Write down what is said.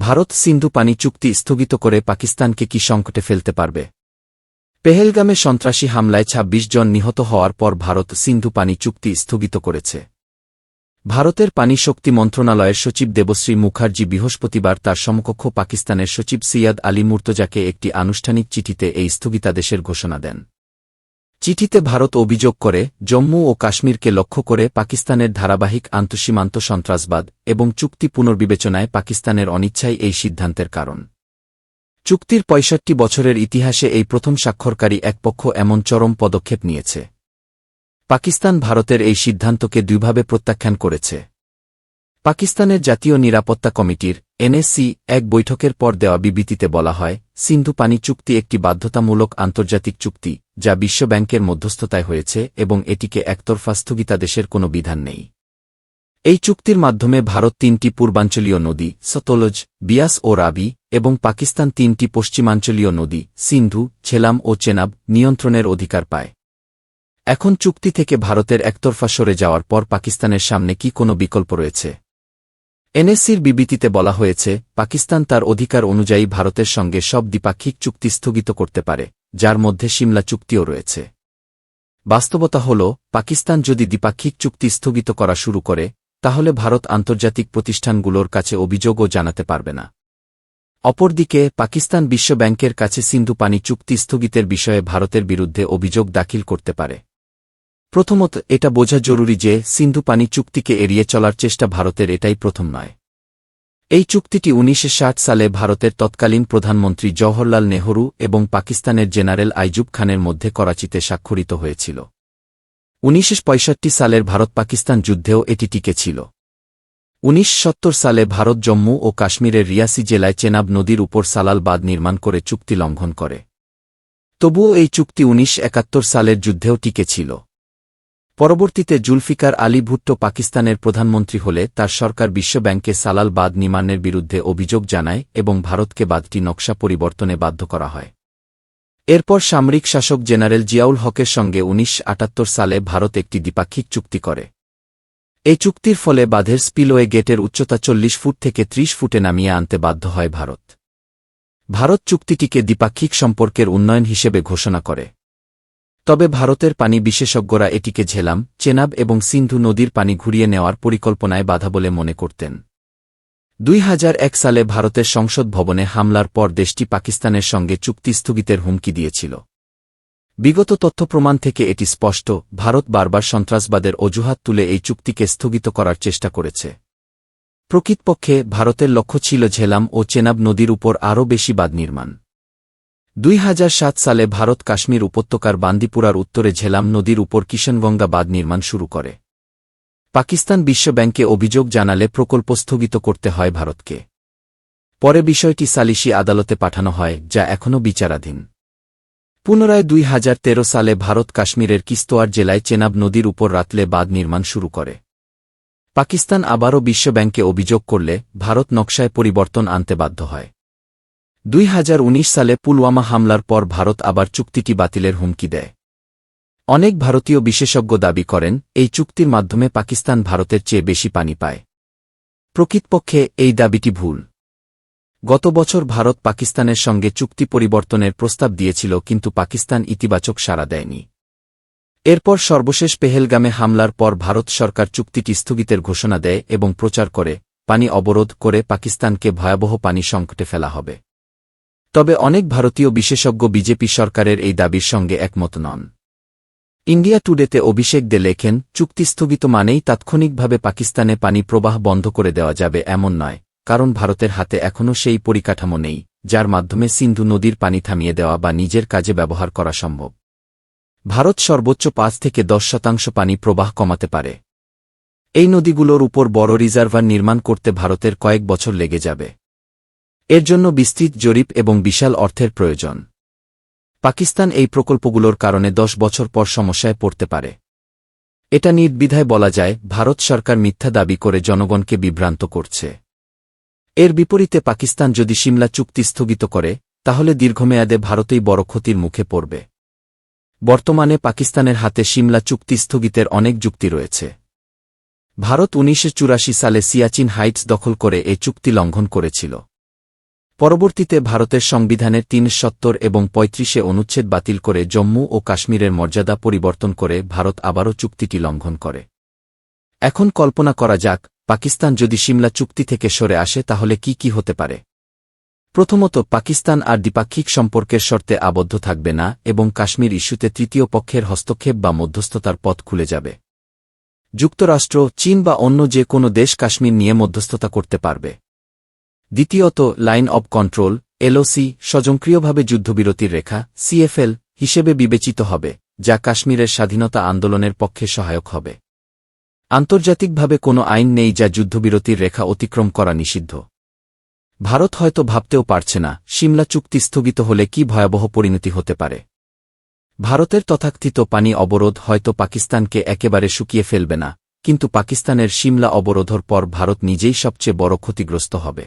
ভারত সিন্ধু পানি চুক্তি স্থগিত করে পাকিস্তানকে কি সংকটে ফেলতে পারবে? পেহেলগামে সন্ত্রাসী হামলায় ২৬ জন নিহত হওয়ার পর ভারত সিন্ধু পানি চুক্তি স্থগিত করেছে। ভারতের পানি শক্তি মন্ত্রণালয়ের সচিব দেবশ্রী মুখার্জি বৃহস্পতিবার তার সমকক্ষ পাকিস্তানের সচিব সিয়াদ আলী মুর্তজাকে একটি আনুষ্ঠানিক চিঠিতে এই স্থগিতাদেশের ঘোষণা দেন। চিঠিতে ভারত অভিযোগ করে, জম্মু ও কাশ্মীরকে লক্ষ্য করে পাকিস্তানের ধারাবাহিক আন্তঃসীমান্ত সন্ত্রাসবাদ এবং চুক্তি পুনর্বিবেচনায় পাকিস্তানের অনিচ্ছাই এই সিদ্ধান্তের কারণ। চুক্তির পঁয়ষট্টি বছরের ইতিহাসে এই প্রথম স্বাক্ষরকারী এক পক্ষ এমন চরম পদক্ষেপ নিয়েছে। পাকিস্তান ভারতের এই সিদ্ধান্তকে দুইভাবে প্রত্যাখ্যান করেছে। পাকিস্তানের জাতীয় নিরাপত্তা কমিটির এনএসসি এক বৈঠকের পর দেওয়া বিবৃতিতে বলা হয়, সিন্ধু পানি চুক্তি একটি বাধ্যতামূলক আন্তর্জাতিক চুক্তি, যা বিশ্বব্যাংকের মধ্যস্থতায় হয়েছে এবং এটিকে একতরফা স্থগিতাদেশের কোনো বিধান নেই। এই চুক্তির মাধ্যমে ভারত তিনটি পূর্বাঞ্চলীয় নদী, সতলজ, বিয়াস ও রাবি, এবং পাকিস্তান তিনটি পশ্চিমাঞ্চলীয় নদী, সিন্ধু, ছেলাম ও চেনাব নিয়ন্ত্রণের অধিকার পায়। এখন চুক্তি থেকে ভারতের একতরফা সরে যাওয়ার পর পাকিস্তানের সামনে কি কোনো বিকল্প রয়েছে? এনএসসির বিবৃতিতে বলা হয়েছে, পাকিস্তান তার অধিকার অনুযায়ী ভারতের সঙ্গে সব দ্বিপাক্ষিক চুক্তি স্থগিত করতে পারে, যার মধ্যে সিমলা চুক্তিও রয়েছে। বাস্তবতা হল, পাকিস্তান যদি দ্বিপাক্ষিক চুক্তি স্থগিত করা শুরু করে, তাহলে ভারত আন্তর্জাতিক প্রতিষ্ঠানগুলোর কাছে অভিযোগও জানাতে পারবে না। অপরদিকে, পাকিস্তান বিশ্বব্যাংকের কাছে সিন্ধু পানি চুক্তি স্থগিতের বিষয়ে ভারতের বিরুদ্ধে অভিযোগ দাখিল করতে পারে। প্রথমত, এটা বোঝা জরুরি যে, সিন্ধু পানি চুক্তিকে এড়িয়ে চলার চেষ্টা ভারতের এটাই প্রথম নয়। এই চুক্তিটি উনিশশো ষাট সালে ভারতের তৎকালীন প্রধানমন্ত্রী জওহরলাল নেহরু এবং পাকিস্তানের জেনারেল আইজুব খানের মধ্যে করাচিতে স্বাক্ষরিত হয়েছিল। উনিশশো পঁয়ষট্টি সালের ভারত পাকিস্তান যুদ্ধেও এটি টিকেছিল। উনিশশ সত্তর সালে ভারত জম্মু ও কাশ্মীরের রিয়াসি জেলায় চেনাব নদীর উপর সালাল বাঁধ নির্মাণ করে চুক্তি লঙ্ঘন করে। তবুও এই চুক্তি উনিশশো একাত্তর সালের যুদ্ধেও টিকেছিল। পরবর্তীতে জুলফিকার আলী ভুট্টো পাকিস্তানের প্রধানমন্ত্রী হলে তার সরকার বিশ্বব্যাংকে সালাল বাঁধ নির্মাণের বিরুদ্ধে অভিযোগ জানায় এবং ভারতকে বাঁধটি নকশা পরিবর্তনে বাধ্য করা হয়। এরপর সামরিক শাসক জেনারেল জিয়াউল হকের সঙ্গে উনিশশো আটাত্তর সালে ভারত একটি দ্বিপাক্ষিক চুক্তি করে। এই চুক্তির ফলে বাঁধের স্পিলওয়ে গেটের উচ্চতা চল্লিশ ফুট থেকে ত্রিশ ফুটে নামিয়ে আনতে বাধ্য হয় ভারত। ভারত চুক্তিটিকে দ্বিপাক্ষিক সম্পর্কের উন্নয়ন হিসেবে ঘোষণা করে। তবে ভারতের পানি বিশেষজ্ঞরা এটিকে ঝেলাম, চেনাব এবং সিন্ধু নদীর পানি ঘুরিয়ে নেওয়ার পরিকল্পনায় বাধা বলে মনে করতেন। দুই হাজার এক সালে ভারতের সংসদ ভবনে হামলার পর দেশটি পাকিস্তানের সঙ্গে চুক্তি স্থগিতের হুমকি দিয়েছিল। বিগত তথ্য প্রমাণ থেকে এটি স্পষ্ট, ভারত বারবার সন্ত্রাসবাদের অজুহাত তুলে এই চুক্তিকে স্থগিত করার চেষ্টা করেছে। প্রকৃতপক্ষে, ভারতের লক্ষ্য ছিল ঝেলাম ও চেনাব নদীর উপর আরও বেশি বাদ নির্মাণ। দুই হাজার সাত সালে ভারত কাশ্মীর উপত্যকার বান্দিপুরার উত্তরে ঝেলাম নদীর উপর কিষণগঙ্গা বাঁধ নির্মাণ শুরু করে। পাকিস্তান বিশ্বব্যাংকে অভিযোগ জানালে প্রকল্প স্থগিত করতে হয় ভারতকে। পরে বিষয়টি সালিশি আদালতে পাঠানো হয়, যা এখনও বিচারাধীন। পুনরায় দুই হাজার তেরো সালে ভারত কাশ্মীরের কিস্তোয়ার জেলায় চেনাব নদীর উপর রাতলে বাঁধ নির্মাণ শুরু করে। পাকিস্তান আবারও বিশ্বব্যাংকে অভিযোগ করলে ভারত নকশায় পরিবর্তন আনতে বাধ্য হয়। দুই হাজার উনিশ সালে পুলওয়ামা হামলার পর ভারত আবার চুক্তিটি বাতিলের হুমকি দেয়। অনেক ভারতীয় বিশেষজ্ঞ দাবি করেন, এই চুক্তির মাধ্যমে পাকিস্তান ভারতের চেয়ে বেশি পানি পায়। প্রকৃতপক্ষে, এই দাবিটি ভুল। গত বছর ভারত পাকিস্তানের সঙ্গে চুক্তি পরিবর্তনের প্রস্তাব দিয়েছিল কিন্তু পাকিস্তান ইতিবাচক সাড়া দেয়নি। এরপর সর্বশেষ পেহেলগামে হামলার পর ভারত সরকার চুক্তিটি স্থগিতের ঘোষণা দেয় এবং প্রচার করে, পানি অবরোধ করে পাকিস্তানকে ভয়াবহ পানি সংকটে ফেলা হবে। তবে অনেক ভারতীয় বিশেষজ্ঞ বিজেপি সরকারের এই দাবির সঙ্গে একমত নন। ইন্ডিয়া টুডেতে অভিষেক দে লেখেন, চুক্তি স্থগিত মানেই তাৎক্ষণিকভাবে পাকিস্তানে পানি প্রবাহ বন্ধ করে দেওয়া যাবে এমন নয়, কারণ ভারতের হাতে এখনও সেই পরিকাঠামো নেই, যার মাধ্যমে সিন্ধু নদীর পানি থামিয়ে দেওয়া বা নিজের কাজে ব্যবহার করা সম্ভব। ভারত সর্বোচ্চ পাঁচ থেকে দশ শতাংশ পানি প্রবাহ কমাতে পারে। এই নদীগুলোর উপর বড় রিজার্ভার নির্মাণ করতে ভারতের কয়েক বছর লেগে যাবে। এর জন্য বিস্তৃত জরিপ এবং বিশাল অর্থের প্রয়োজন। পাকিস্তান এই প্রকল্পগুলোর কারণে দশ বছর পর সমস্যায় পড়তে পারে। এটা নির্বিধায় বলা যায়, ভারত সরকার মিথ্যা দাবি করে জনগণকে বিভ্রান্ত করছে। এর বিপরীতে পাকিস্তান যদি সিমলা চুক্তি স্থগিত করে, তাহলে দীর্ঘমেয়াদে ভারতেই বড় ক্ষতির মুখে পড়বে। বর্তমানে পাকিস্তানের হাতে সিমলা চুক্তি স্থগিতের অনেক যুক্তি রয়েছে। ভারত উনিশশো চুরাশি সালে সিয়াচিন হাইটস দখল করে এ চুক্তি লঙ্ঘন করেছিল। পরবর্তীতে ভারতের সংবিধানের তিন সত্তর এবং পঁয়ত্রিশে অনুচ্ছেদ বাতিল করে জম্মু ও কাশ্মীরের মর্যাদা পরিবর্তন করে ভারত আবারও চুক্তিটি লঙ্ঘন করে। এখন কল্পনা করা যাক, পাকিস্তান যদি সিমলা চুক্তি থেকে সরে আসে তাহলে কি কি হতে পারে। প্রথমত, পাকিস্তান আর দ্বিপাক্ষিক সম্পর্কের শর্তে আবদ্ধ থাকবে না এবং কাশ্মীর ইস্যুতে তৃতীয় পক্ষের হস্তক্ষেপ বা মধ্যস্থতার পথ খুলে যাবে। যুক্তরাষ্ট্র, চীন বা অন্য যে কোনো দেশ কাশ্মীর নিয়ে মধ্যস্থতা করতে পারবে। দ্বিতীয়ত, লাইন অব কন্ট্রোল, এলওসি স্বজনক্রিয়ভাবে যুদ্ধবিরতির রেখা, সিএফএল, হিসেবে বিবেচিত হবে, যা কাশ্মীরের স্বাধীনতা আন্দোলনের পক্ষে সহায়ক হবে। আন্তর্জাতিকভাবে কোনো আইন নেই যা যুদ্ধবিরতির রেখা অতিক্রম করা নিষিদ্ধ। ভারত হয়তো ভাবতেও পারছে না, সিমলা চুক্তি স্থগিত হলে কি ভয়াবহ পরিণতি হতে পারে। ভারতের তথাকথিত পানি অবরোধ হয়তো পাকিস্তানকে একেবারে শুকিয়ে ফেলবে না, কিন্তু পাকিস্তানের সিমলা অবরোধর পর ভারত নিজেই সবচেয়ে বড় ক্ষতিগ্রস্ত হবে।